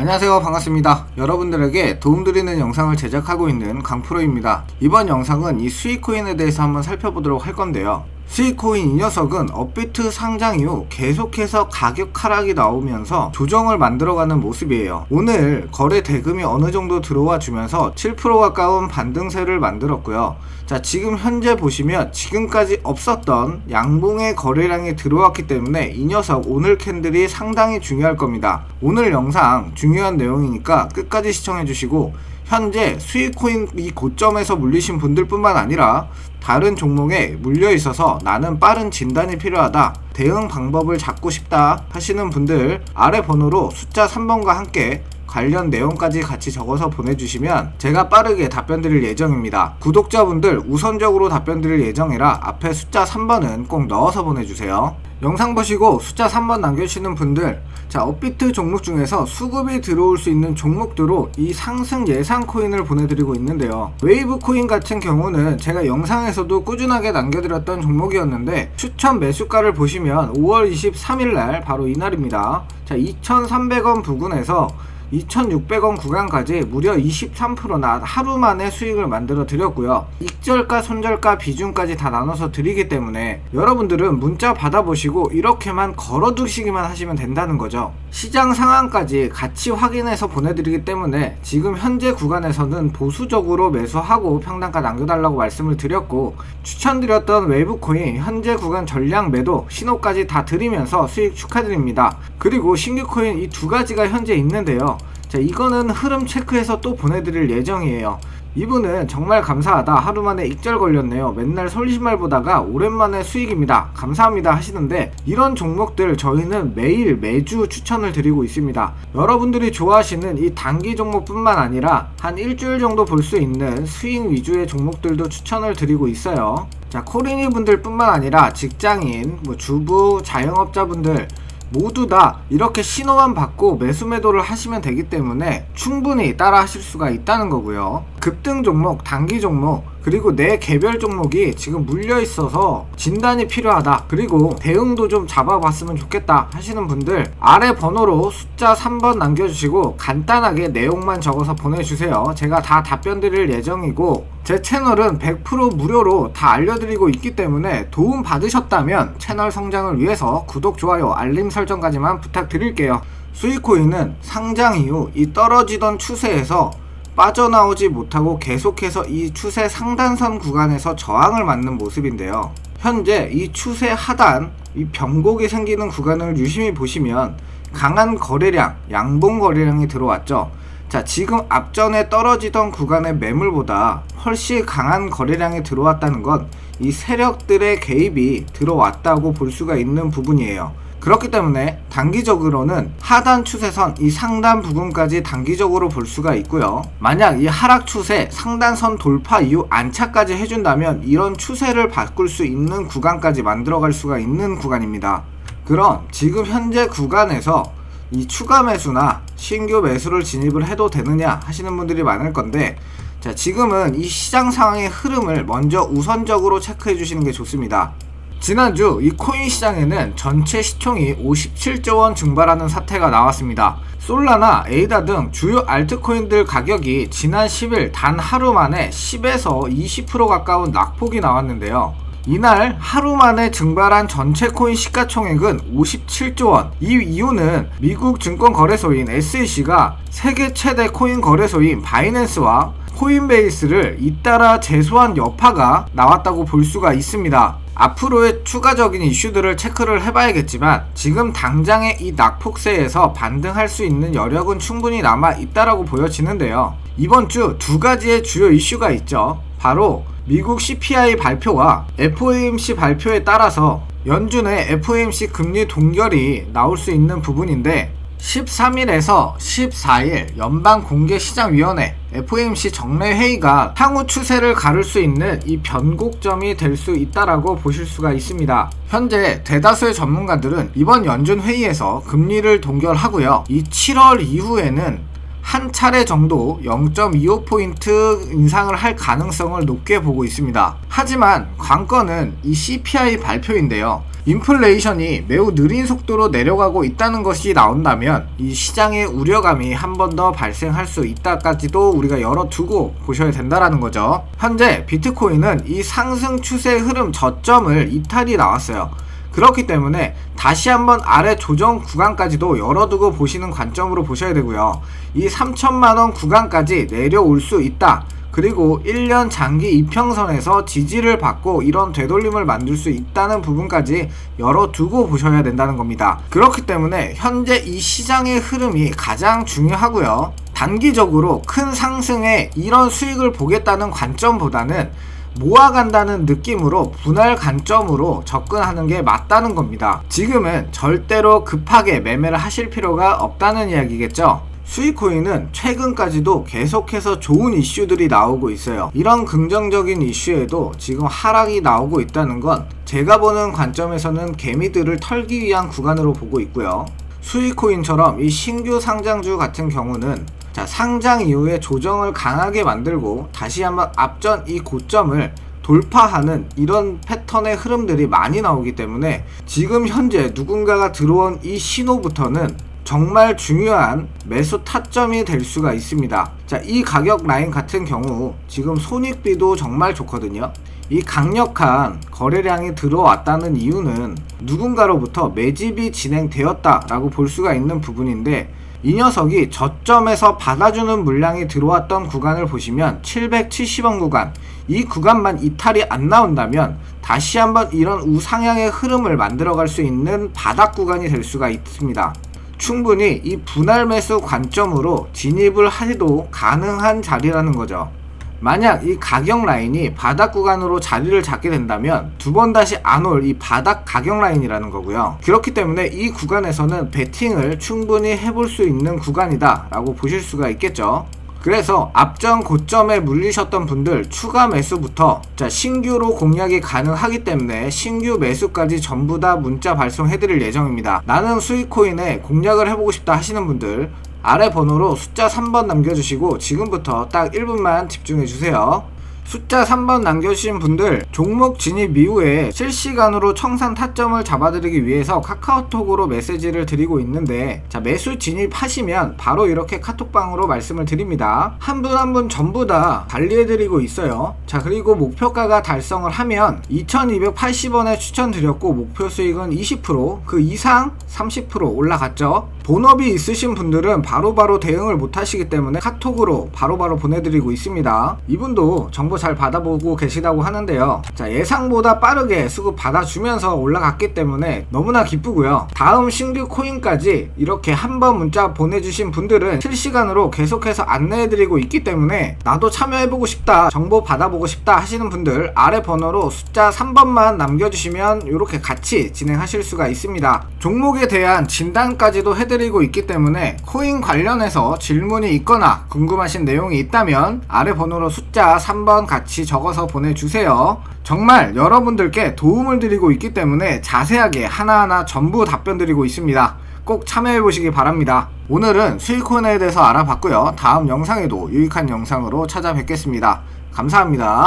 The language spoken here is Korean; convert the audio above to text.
안녕하세요. 반갑습니다. 여러분들에게 도움드리는 영상을 제작하고 있는 강프로입니다. 이번 영상은 이 수익코인에 대해서 한번 살펴보도록 할 건데요 수익코인 이 녀석은 업비트 상장 이후 계속해서 가격 하락이 나오면서 조정을 만들어가는 모습이에요. 오늘 거래 대금이 어느 정도 들어와 주면서 7% 가까운 반등세를 만들었고요. 자 지금 현재 보시면 지금까지 없었던 양봉의 거래량이 들어왔기 때문에 이 녀석 오늘 캔들이 상당히 중요할 겁니다. 오늘 영상 중요한 내용이니까 끝까지 시청해 주시고 현재 수익코인 이 고점에서 물리신 분들뿐만 아니라 다른 종목에 물려 있어서 나는 빠른 진단이 필요하다. 대응 방법을 잡고 싶다 하시는 분들 아래 번호로 숫자 3번과 함께 관련 내용까지 같이 적어서 보내주시면 제가 빠르게 답변 드릴 예정입니다. 구독자분들 우선적으로 답변 드릴 예정이라 앞에 숫자 3번은 꼭 넣어서 보내주세요. 영상 보시고 숫자 3번 남겨주시는 분들 자 업비트 종목 중에서 수급이 들어올 수 있는 종목들로 이 상승 예상 코인을 보내드리고 있는데요 웨이브 코인 같은 경우는 제가 영상에서도 꾸준하게 남겨드렸던 종목이었는데 추천 매수가를 보시면 5월 23일 날 바로 이날입니다 자 2300원 부근에서 2,600원 구간까지 무려 23%나 하루 만에 수익을 만들어 드렸고요. 익절가, 손절가 비중까지 다 나눠서 드리기 때문에 여러분들은 문자 받아보시고 이렇게만 걸어 두시기만 하시면 된다는 거죠. 시장 상황까지 같이 확인해서 보내드리기 때문에 지금 현재 구간에서는 보수적으로 매수하고 평단가 남겨달라고 말씀을 드렸고 추천드렸던 외부 코인 현재 구간 전량 매도 신호까지 다 드리면서 수익 축하드립니다. 그리고 신규 코인 이 두 가지가 현재 있는데요. 자, 이거는 흐름 체크해서 또 보내드릴 예정이에요. 이분은 정말 감사하다. 하루 만에 익절 걸렸네요. 맨날 솔리신말 보다가 오랜만에 수익입니다. 감사합니다 하시는데 이런 종목들 저희는 매일 매주 추천을 드리고 있습니다. 여러분들이 좋아하시는 이 단기 종목뿐만 아니라 한 일주일 정도 볼 수 있는 스윙 위주의 종목들도 추천을 드리고 있어요. 자, 코리니 분들 뿐만 아니라 직장인, 뭐 주부, 자영업자분들 모두 다 이렇게 신호만 받고 매수 매도를 하시면 되기 때문에 충분히 따라 하실 수가 있다는 거고요. 급등 종목, 단기 종목, 그리고 내 개별 종목이 지금 물려 있어서 진단이 필요하다. 그리고 대응도 좀 잡아봤으면 좋겠다 하시는 분들 아래 번호로 숫자 3번 남겨주시고 간단하게 내용만 적어서 보내주세요. 제가 다 답변 드릴 예정이고 제 채널은 100% 무료로 다 알려드리고 있기 때문에 도움 받으셨다면 채널 성장을 위해서 구독, 좋아요, 알림 설정까지만 부탁드릴게요. 수익코인은 상장 이후 이 떨어지던 추세에서 빠져나오지 못하고 계속해서 이 추세 상단선 구간에서 저항을 맞는 모습인데요. 현재 이 추세 하단, 이 변곡이 생기는 구간을 유심히 보시면 강한 거래량, 양봉 거래량이 들어왔죠. 자, 지금 앞전에 떨어지던 구간의 매물보다 훨씬 강한 거래량이 들어왔다는 건 이 세력들의 개입이 들어왔다고 볼 수가 있는 부분이에요. 그렇기 때문에 단기적으로는 하단 추세선 이 상단 부분까지 단기적으로 볼 수가 있고요. 만약 이 하락 추세 상단선 돌파 이후 안착까지 해준다면 이런 추세를 바꿀 수 있는 구간까지 만들어갈 수가 있는 구간입니다. 그럼 지금 현재 구간에서 이 추가 매수나 신규 매수를 진입을 해도 되느냐 하시는 분들이 많을 건데 자 지금은 이 시장 상황의 흐름을 먼저 우선적으로 체크해 주시는 게 좋습니다. 지난주 이 코인 시장에는 전체 시총이 57조 원 증발하는 사태가 나왔습니다. 솔라나 에이다 등 주요 알트코인들 가격이 지난 10일 단 하루 만에 10에서 20% 가까운 낙폭이 나왔는데요. 이날 하루 만에 증발한 전체 코인 시가총액은 57조 원. 이 이유는 미국 증권거래소인 SEC가 세계 최대 코인 거래소인 바이낸스와 코인베이스를 잇따라 제소한 여파가 나왔다고 볼 수가 있습니다. 앞으로의 추가적인 이슈들을 체크를 해봐야겠지만 지금 당장의 이 낙폭세에서 반등할 수 있는 여력은 충분히 남아 있다라고 보여지는데요. 이번 주 두 가지의 주요 이슈가 있죠. 바로 미국 CPI 발표와 FOMC 발표에 따라서 연준의 FOMC 금리 동결이 나올 수 있는 부분인데 13일에서 14일 연방공개시장위원회 FOMC 정례회의가 향후 추세를 가를 수 있는 이 변곡점이 될 수 있다라고 보실 수가 있습니다. 현재 대다수의 전문가들은 이번 연준 회의에서 금리를 동결하고요. 이 7월 이후에는 한 차례 정도 0.25포인트 인상을 할 가능성을 높게 보고 있습니다. 하지만 관건은 이 CPI 발표인데요. 인플레이션이 매우 느린 속도로 내려가고 있다는 것이 나온다면 이 시장의 우려감이 한 번 더 발생할 수 있다까지도 우리가 열어두고 보셔야 된다라는 거죠. 현재 비트코인은 이 상승 추세 흐름 저점을 이탈이 나왔어요. 그렇기 때문에 다시 한번 아래 조정 구간까지도 열어두고 보시는 관점으로 보셔야 되고요. 이 3천만 원 구간까지 내려올 수 있다. 그리고 1년 장기 이평선에서 지지를 받고 이런 되돌림을 만들 수 있다는 부분까지 열어두고 보셔야 된다는 겁니다. 그렇기 때문에 현재 이 시장의 흐름이 가장 중요하고요. 단기적으로 큰 상승에 이런 수익을 보겠다는 관점보다는 모아간다는 느낌으로 분할 관점으로 접근하는 게 맞다는 겁니다. 지금은 절대로 급하게 매매를 하실 필요가 없다는 이야기겠죠. 수익코인은 최근까지도 계속해서 좋은 이슈들이 나오고 있어요. 이런 긍정적인 이슈에도 지금 하락이 나오고 있다는 건 제가 보는 관점에서는 개미들을 털기 위한 구간으로 보고 있고요. 수익코인처럼 이 신규 상장주 같은 경우는 자, 상장 이후에 조정을 강하게 만들고 다시 한번 앞전 이 고점을 돌파하는 이런 패턴의 흐름들이 많이 나오기 때문에 지금 현재 누군가가 들어온 이 신호부터는 정말 중요한 매수 타점이 될 수가 있습니다. 자, 이 가격 라인 같은 경우 지금 손익비도 정말 좋거든요. 이 강력한 거래량이 들어왔다는 이유는 누군가로부터 매집이 진행되었다라고 볼 수가 있는 부분인데 이 녀석이 저점에서 받아주는 물량이 들어왔던 구간을 보시면 770원 구간 이 구간만 이탈이 안 나온다면 다시 한번 이런 우상향의 흐름을 만들어갈 수 있는 바닥 구간이 될 수가 있습니다. 충분히 이 분할 매수 관점으로 진입을 해도 가능한 자리라는 거죠. 만약 이 가격 라인이 바닥 구간으로 자리를 잡게 된다면 두 번 다시 안 올 이 바닥 가격 라인이라는 거고요. 그렇기 때문에 이 구간에서는 베팅을 충분히 해볼 수 있는 구간이다 라고 보실 수가 있겠죠. 그래서 앞전 고점에 물리셨던 분들 추가 매수부터 자 신규로 공략이 가능하기 때문에 신규 매수까지 전부 다 문자 발송해 드릴 예정입니다. 나는 수익코인에 공략을 해보고 싶다 하시는 분들 아래 번호로 숫자 3번 남겨주시고 지금부터 딱 1분만 집중해 주세요. 숫자 3번 남겨주신 분들 종목 진입 이후에 실시간으로 청산 타점을 잡아드리기 위해서 카카오톡으로 메시지를 드리고 있는데 자 매수 진입하시면 바로 이렇게 카톡방으로 말씀을 드립니다. 한 분 한분 전부 다 관리해드리고 있어요. 자 그리고 목표가가 달성을 하면 2280원에 추천드렸고 목표 수익은 20%그 이상 30% 올라갔죠 본업이 있으신 분들은 바로 바로 대응을 못 하시기 때문에 카톡으로 바로 바로 보내드리고 있습니다. 이분도 정보 잘 받아보고 계시다고 하는데요. 자, 예상보다 빠르게 수급 받아주면서 올라갔기 때문에 너무나 기쁘고요. 다음 신규 코인까지 이렇게 한 번 문자 보내주신 분들은 실시간으로 계속해서 안내해드리고 있기 때문에 나도 참여해보고 싶다, 정보 받아보고 싶다 하시는 분들 아래 번호로 숫자 3번만 남겨주시면 이렇게 같이 진행하실 수가 있습니다. 종목에 대한 진단까지도 해드리고 해드리고 있기 때문에 코인 관련해서 질문이 있거나 궁금하신 내용이 있다면 아래 번호로 숫자 3번 같이 적어서 보내주세요. 정말 여러분들께 도움을 드리고 있기 때문에 자세하게 하나하나 전부 답변 드리고 있습니다. 꼭 참여해 보시기 바랍니다. 오늘은 수익코인에 대해서 알아봤고요. 다음 영상에도 유익한 영상으로 찾아뵙겠습니다. 감사합니다.